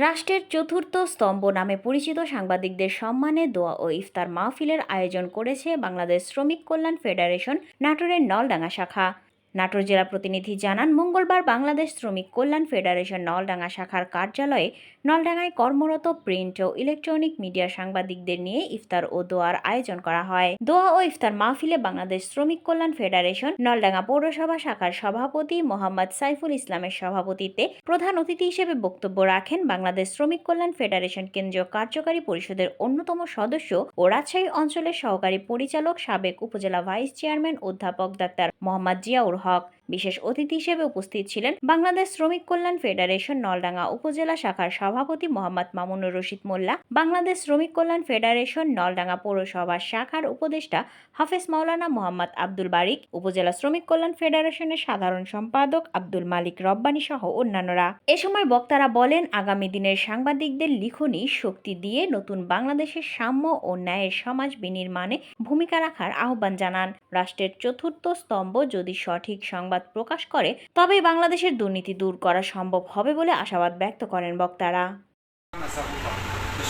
রাষ্ট্রের চতুর্থ স্তম্ভ নামে পরিচিত সাংবাদিকদের সম্মানে দোয়া ও ইফতার মাহফিলের আয়োজন করেছে বাংলাদেশ শ্রমিক কল্যাণ ফেডারেশন নাটোরের নলডাঙ্গা শাখা। নাটোর জেলা প্রতিনিধি জানান, মঙ্গলবার বাংলাদেশ শ্রমিক কল্যাণ ফেডারেশন নলডাঙ্গা শাখার কার্যালয়ে নলডাঙ্গায় কর্মরত প্রিন্ট ও ইলেকট্রনিক মিডিয়া সাংবাদিকদের নিয়ে ইফতার ও দোয়ার আয়োজন করা হয়। দোয়া ও ইফতার মাহফিলে বাংলাদেশ শ্রমিক কল্যাণ ফেডারেশন নলডাঙ্গা পৌরসভা শাখার সভাপতি মোহাম্মদ সাইফুল ইসলামের সভাপতিত্বে প্রধান অতিথি হিসেবে বক্তব্য রাখেন বাংলাদেশ শ্রমিক কল্যাণ ফেডারেশন কেন্দ্রীয় কার্যকারী পরিষদের অন্যতম সদস্য ও রাজশাহী অঞ্চলের সহকারী পরিচালক সাবেক উপজেলা ভাইস চেয়ারম্যান অধ্যাপক ডাক্তার মোহাম্মদ জিয়াউর হক বিশেষ অতিথি হিসেবে উপস্থিত ছিলেন বাংলাদেশ শ্রমিক কল্যাণ ফেডারেশন নলডাঙ্গা উপজেলা শাখার সভাপতি মোহাম্মদ মামুনুর রশিদ মোল্লা, বাংলাদেশ শ্রমিক কল্যাণ ফেডারেশন নলডাঙ্গা পৌরসভা শাখার উপদেষ্টা হাফেজ মাওলানা মোহাম্মদ আব্দুল বারিক, উপজেলা শ্রমিক কল্যাণ ফেডারেশনের সাধারণ সম্পাদক আব্দুল মালিক রব্বানী সহ অন্যান্যরা। এ সময় বক্তারা বলেন, আগামী দিনের সাংবাদিকদের লিখনি শক্তি দিয়ে নতুন বাংলাদেশের সাম্য ও ন্যায়ের সমাজ বিনির্মাণে ভূমিকা রাখার আহ্বান জানান। রাষ্ট্রের চতুর্থ স্তম্ভ যদি সঠিক সংবাদ প্রকাশ করে, তবেই বাংলাদেশের দুর্নীতি দূর করা সম্ভব হবে বলে আশাবাদ ব্যক্ত করেন বক্তারা।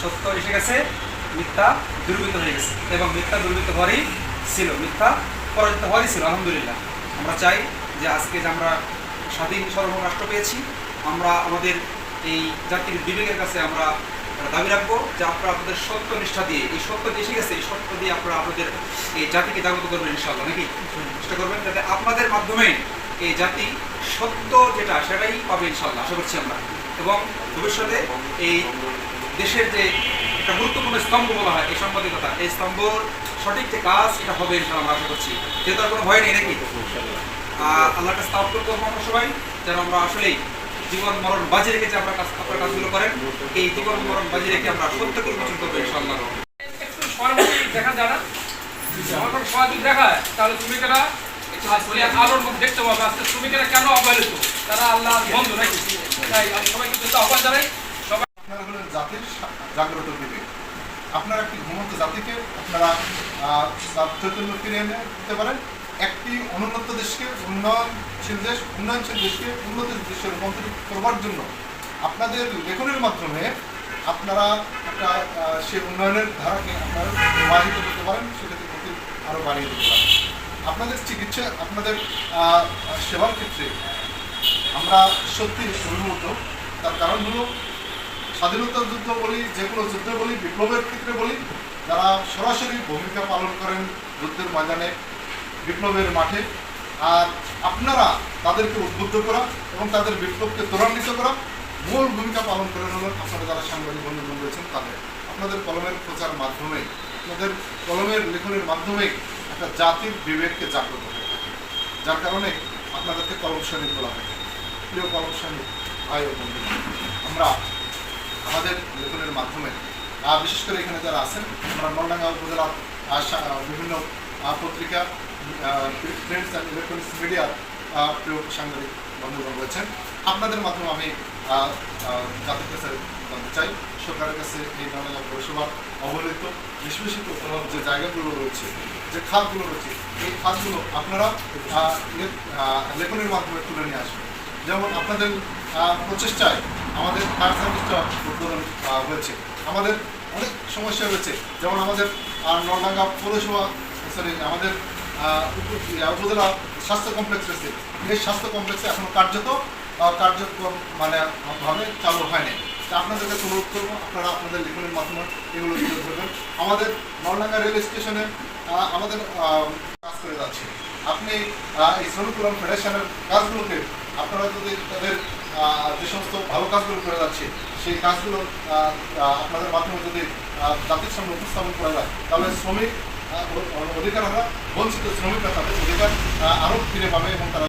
সত্য এসে গেছে, মিথ্যা দুর্বৃত্ত হয়ে গেছে এবং মিথ্যা দুর্বৃত্ত হওয়ারই ছিল, মিথ্যা পরাজিত হওয়ারই ছিল, আলহামদুলিল্লাহ। আমরা চাই যে আজকে যে আমরা স্বাধীন সর্বভৌম রাষ্ট্র পেয়েছি, আমরা আমাদের এই জাতির বিবেকের কাছে আমরা দাবি রাখব যে আপনারা আপনাদের সত্য নিষ্ঠা দিয়ে, এই সত্য যে এসে গেছে, এই সত্য দিয়ে আপনারা আপনাদের এই জাতিকে জাগ্রত করবেন ইনশাল্লাহ নাকি? চেষ্টা করবেন যাতে আপনাদের মাধ্যমে এই জাতি সত্য যেটা, সেটাই পাবে ইনশাল্লাহ আশা করছি আমরা। এবং ভবিষ্যতে এই দেশের যে একটা গুরুত্বপূর্ণ স্তম্ভ বলা হয়, এই সাংবাদিকতা, এই স্তম্ভর সঠিক যে কাজ এটা হবে ইনশাল্লাহ আমরা আশা করছি। যেহেতু আর কোনো ভয় নেই নাকি? আর আল্লাহর কাছে তাওয়াক্কুল করব আমরা সবাই, যেন আমরা আসলেই জীবন মরণ বাজি রেখে যে আমরা কাজ আপনার কাজগুলো করেন। এই জীবন মরণ বাজি রেখে আমরা সত্যকে উন্মোচন করব ইনশাল্লাহ একটু দেখা যায় না? কোনো দেখায় তাহলে তুমি শ্রমিকেরা আপনারা একটি ঘুমন্ত জাতিকে আপনারা চৈতন্য এনে দিতে পারেন? একটি অনুন্নত দেশকে উন্নয়নশীল দেশ, উন্নয়নশীল দেশকে উন্নত দেশে রূপান্তরিত করবার জন্য আপনাদের লেখনের মাধ্যমে আপনারা একটা সেই উন্নয়নের ধারাকে আপনারা প্রবাহিত করতে পারেন গতি আরও বাড়িয়ে দিতে পারেন। আপনাদের চিকিৎসা, আপনাদের সেবার ক্ষেত্রে আমরা সত্যি অভিভূত। তার কারণ হলো, স্বাধীনতা যুদ্ধ বলি, যে কোনো যুদ্ধ বলি, বিপ্লবের ক্ষেত্রে বলি, যারা সরাসরি ভূমিকা পালন করেন যুদ্ধের ময়দানে, বিপ্লবের মাঠে, আর আপনারা তাদেরকে উদ্বুদ্ধ করা এবং তাদের বিপ্লবকে ত্বরান্বিত করা, মূল ভূমিকা পালন করেন হলেন আপনারা যারা সাংবাদিক বন্ধুগণ রয়েছেন, তাদের। আপনাদের কলমের প্রচার মাধ্যমে আপনাদের কলমের লেখনের মাধ্যমে একটা জাতির বিবেককে জাগ্রত হয়ে থাকে, যার কারণে আপনাদেরকে কলম বলা হয়। প্রিয় কলম ও বন্ধু আমরা আমাদের লেখনের মাধ্যমে বিশেষ করে এখানে যারা আছেন, আমরা নলডাঙ্গা উপজেলার বিভিন্ন পত্রিকা প্রিন্টস অ্যান্ড ইলেকট্রনিক্স মিডিয়ার প্রিয় সাংবাদিক বন্ধুগণ রয়েছেন, আপনাদের মাধ্যমে আমি আহ, কাছে চাই সরকারের কাছে এই নলডাঙ্গা পৌরসভার অবহেলিত নিষ্পেষিত যে জায়গাগুলো রয়েছে যে খাতগুলো রয়েছে এই খাতগুলো আপনারা লেখনের মাধ্যমে তুলে নিয়ে আসবেন। যেমন আপনাদের প্রচেষ্টায় আমাদের ফায়ার সার্ভিসটা উদ্বোধন হয়েছে। আমাদের অনেক সমস্যা রয়েছে। যেমন আমাদের নলডাঙ্গা পৌরসভা সরি আমাদের উপজেলা স্বাস্থ্য কমপ্লেক্স রয়েছে। এই স্বাস্থ্য কমপ্লেক্সে এখনও কার্যত কার্যক্রম মানে ভাবে চালু হয়নি। আপনাদের কাছে অনুরোধ করব, আপনারা আপনাদের লেখনের মাধ্যমে এগুলো তুলে ধরবেন আমাদের নলডাঙ্গা রেল স্টেশনে আমাদের কাজ করে যাচ্ছে। আপনি এই শ্রমিক কল্যাণ ফেডারেশনের কাজগুলোকে, আপনারা যদি তাদের যে সমস্ত ভালো কাজগুলো করে যাচ্ছে, সেই কাজগুলো আপনাদের মাধ্যমে যদি জাতির সামনে উপস্থাপন করা যায়, তাহলে শ্রমিক অধিকার হারা, বঞ্চিত শ্রমিকরা তাদের অধিকার আরও ফিরে পাবে এবং তারা